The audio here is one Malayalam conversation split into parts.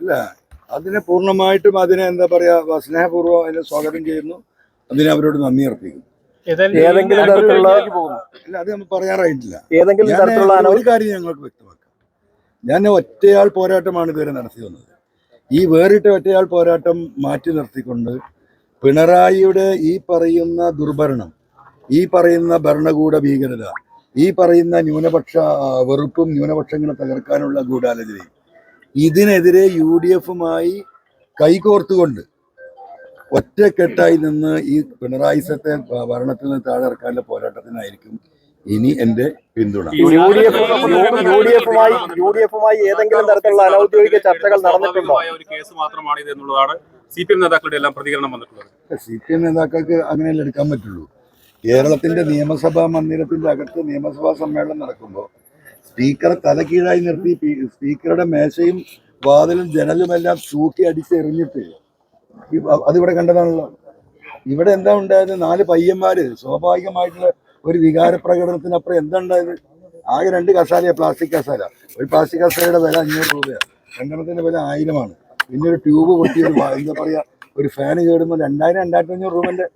അല്ല അതിനെ പൂർണമായിട്ടും അതിനെ എന്താ പറയാ സ്നേഹപൂർവം അതിനെ സ്വാഗതം ചെയ്യുന്നു. അതിനെ അവരോട് നന്ദി അർപ്പിക്കുന്നു. ഏതെങ്കിലും തരത്തിലുള്ള അല്ല അത് നമ്മൾ പറയാറായിട്ടില്ല. ഏതെങ്കിലും തരത്തിലുള്ള ഒരു കാര്യം ഞങ്ങൾക്ക് വ്യക്തമാക്കാം. ഞാൻ ഒറ്റയാൾ പോരാട്ടമാണ് ഇതുവരെ നടത്തി വന്നത്. ഈ വേറിട്ട ഒറ്റയാൾ പോരാട്ടം മാറ്റി നിർത്തിക്കൊണ്ട് പിണറായിയുടെ ഈ പറയുന്ന ദുർഭരണം ഈ പറയുന്ന ഭരണകൂട ഭീകരത ഈ പറയുന്ന ന്യൂനപക്ഷ വെറുപ്പും ന്യൂനപക്ഷങ്ങളെ തകർക്കാനുള്ള ഗൂഢാലോചനയും ഇതിനെതിരെ യു ഡി എഫുമായി കൈകോർത്തുകൊണ്ട് ഒറ്റക്കെട്ടായി നിന്ന് ഈ പിണറായി സത്തെ ഭരണത്തിൽ നിന്ന് താഴെ ഇറക്കാനുള്ള പോരാട്ടത്തിനായിരിക്കും ഇനി എന്റെ പിന്തുണ യു ഡി എഫുമായി യു ഡി എഫുമായി ഏതെങ്കിലും തരത്തിലുള്ള അനൗദ്യോഗിക ചർച്ചകൾ നടന്നിട്ടുണ്ടോ ഒരു കേസ് മാത്രമാണ് ഇത് എന്നുള്ളതാണ് സി പി എം നേതാക്കളുടെ എല്ലാം പ്രതികരണം വന്നിട്ടുള്ളത് സി പി എം നേതാക്കൾക്ക് അങ്ങനെയല്ലേ എടുക്കാൻ പറ്റുള്ളൂ കേരളത്തിന്റെ നിയമസഭാ മന്ദിരത്തിന്റെ അകത്ത് നിയമസഭാ സമ്മേളനം നടക്കുമ്പോൾ സ്പീക്കറെ തലകീഴായി നിർത്തി സ്പീക്കറുടെ മേശയും വാതിലും ജനലും എല്ലാം തൂക്കി അടിച്ചെറിഞ്ഞിട്ട്. അതിവിടെ കണ്ടതാണല്ലോ. ഇവിടെ എന്താ ഉണ്ടായത്? നാല് പയ്യന്മാര് സ്വാഭാവികമായിട്ടുള്ള ഒരു വികാര പ്രകടനത്തിനപ്പുറം എന്താ ഉണ്ടായത്? ആകെ രണ്ട് കസാലയാണ് പ്ലാസ്റ്റിക് കസാല. ഒരു പ്ലാസ്റ്റിക് കസാലയുടെ വില അഞ്ഞൂറ് രൂപയാണ് രണ്ടെണ്ണത്തിന്റെ വില ആയിരമാണ്. പിന്നെ ഒരു ട്യൂബ് പൊട്ടി ഒരു എന്താ പറയാ ഒരു ഫാന് കേടുമ്പോൾ രണ്ടായിരം രണ്ടായിരത്തി അഞ്ഞൂറ് രൂപന്റെ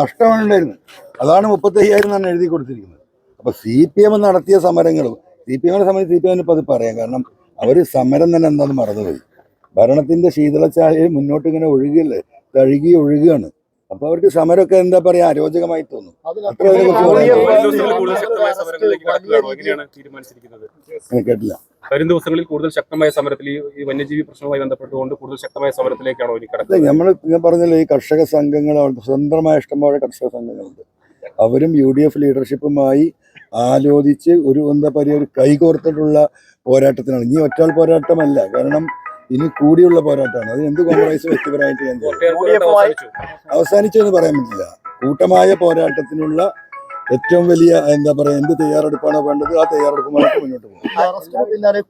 നഷ്ടമാണ് ഉണ്ടായിരുന്നത്. അതാണ് മുപ്പത്തയ്യായിരം എന്നാണ് എഴുതി കൊടുത്തിരിക്കുന്നത്. അപ്പൊ സി പി എം നടത്തിയ സമരങ്ങളും സി പി എമ്മിനെ സംബന്ധിച്ച് സി പി എമ്മിന് ഇപ്പൊ അത് പറയാം. കാരണം അവർ സമരം തന്നെ എന്താന്ന് മറന്നുപോയി. ഭരണത്തിന്റെ ശീതളച്ചായ മുന്നോട്ട് ഇങ്ങനെ ഒഴുകിയല്ലേ തഴുകി ഒഴുകുകയാണ് അപ്പൊ അവർക്ക് സമരമൊക്കെ എന്താ പറയാ അരോചകമായി തോന്നും. കേട്ടില്ല. വരും ദിവസങ്ങളിൽ കൂടുതൽ ശക്തമായ സമരത്തിൽ ഈ വന്യജീവി പ്രശ്നവുമായി ബന്ധപ്പെട്ടുകൊണ്ട് കൂടുതൽ ശക്തമായ സമരത്തിലേക്കാണോ ഇനി നമ്മൾ ഞാൻ പറഞ്ഞല്ലോ ഈ കർഷക സംഘങ്ങൾ സ്വന്തമായ ഇഷ്ടംപോലെ കർഷക സംഘങ്ങളുണ്ട്. അവരും യു ഡി എഫ് ലീഡർഷിപ്പുമായി ആലോചിച്ച് ഒരു എന്താ പറയുക ഒരു കൈകോർത്തിട്ടുള്ള പോരാട്ടത്തിനാണ്. ഇനി ഒറ്റാൾ പോരാട്ടമല്ല. കാരണം ഇനി കൂടിയുള്ള പോരാട്ടമാണ്. അത് എന്ത് കോംപ്രമൈസ് വ്യക്തിപരമായിട്ട് ഞാൻ അവസാനിച്ചു. എന്ന് പറയാൻ പറ്റില്ല. കൂട്ടമായ പോരാട്ടത്തിനുള്ള ഏറ്റവും വലിയ എന്താ പറയുക എന്ത് തയ്യാറെടുപ്പാണോ വേണ്ടത് ആ തയ്യാറെടുപ്പുമായിട്ട് മുന്നോട്ട് പോകും.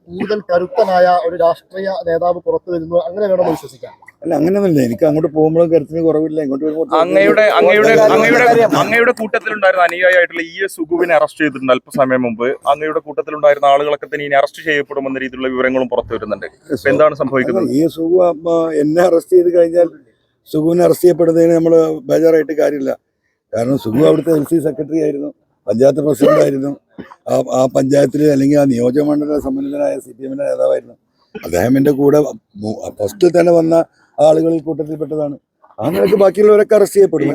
കൂടുതൽ കരുത്തനായ ഒരു രാഷ്ട്രീയ നേതാവ് പുറത്തു വരുന്നു അങ്ങനെ വേണം വിശ്വസിക്കാൻ അല്ല അങ്ങനെയൊന്നുമില്ല. എനിക്ക് അങ്ങോട്ട് പോകുമ്പോഴും കരുത്തിന് കുറവില്ല. ഇങ്ങോട്ട് അങ്ങയുടെ അങ്ങയുടെ അങ്ങയുടെ. അങ്ങയുടെ കൂട്ടത്തിലുണ്ടായിരുന്ന അനുയായിട്ടുള്ള ഇ. എസ്. സുഗുവിനെ അറസ്റ്റ് ചെയ്തിട്ടുണ്ട് അല്പസമയം മുമ്പ്. അങ്ങയുടെ കൂട്ടത്തിലുണ്ടായിരുന്ന ആളുകളൊക്കെ തന്നെ ഇനി അറസ്റ്റ് ചെയ്യപ്പെടുമെന്ന രീതിയിലുള്ള വിവരങ്ങളും പുറത്തു വരുന്നുണ്ട്. എന്താണ് സംഭവിക്കുന്നത്? ഇ. ഈ സുഖു എന്നെ അറസ്റ്റ് ചെയ്ത് കഴിഞ്ഞാൽ സുഖുവിനെ അറസ്റ്റ് ചെയ്യപ്പെടുന്നതിന് നമ്മൾ ബേജാറായിട്ട് കാര്യമില്ല. കാരണം സുഗു അവിടുത്തെ എൽ സി സെക്രട്ടറി ആയിരുന്നു പഞ്ചായത്ത് പ്രസിഡന്റ് ആയിരുന്നു. ആ ആ പഞ്ചായത്തിൽ അല്ലെങ്കിൽ ആ നിയോജക മണ്ഡല സമ്മന്നതനായ സി പി എമ്മിന്റെ നേതാവായിരുന്നു. അദ്ദേഹം എന്റെ കൂടെ ഫസ്റ്റിൽ തന്നെ വന്ന ആളുകളിൽ കൂട്ടത്തിൽപ്പെട്ടതാണ്. നിലയ്ക്ക് ബാക്കിയുള്ളവരൊക്കെ അറസ്റ്റ് ചെയ്യപ്പെടും.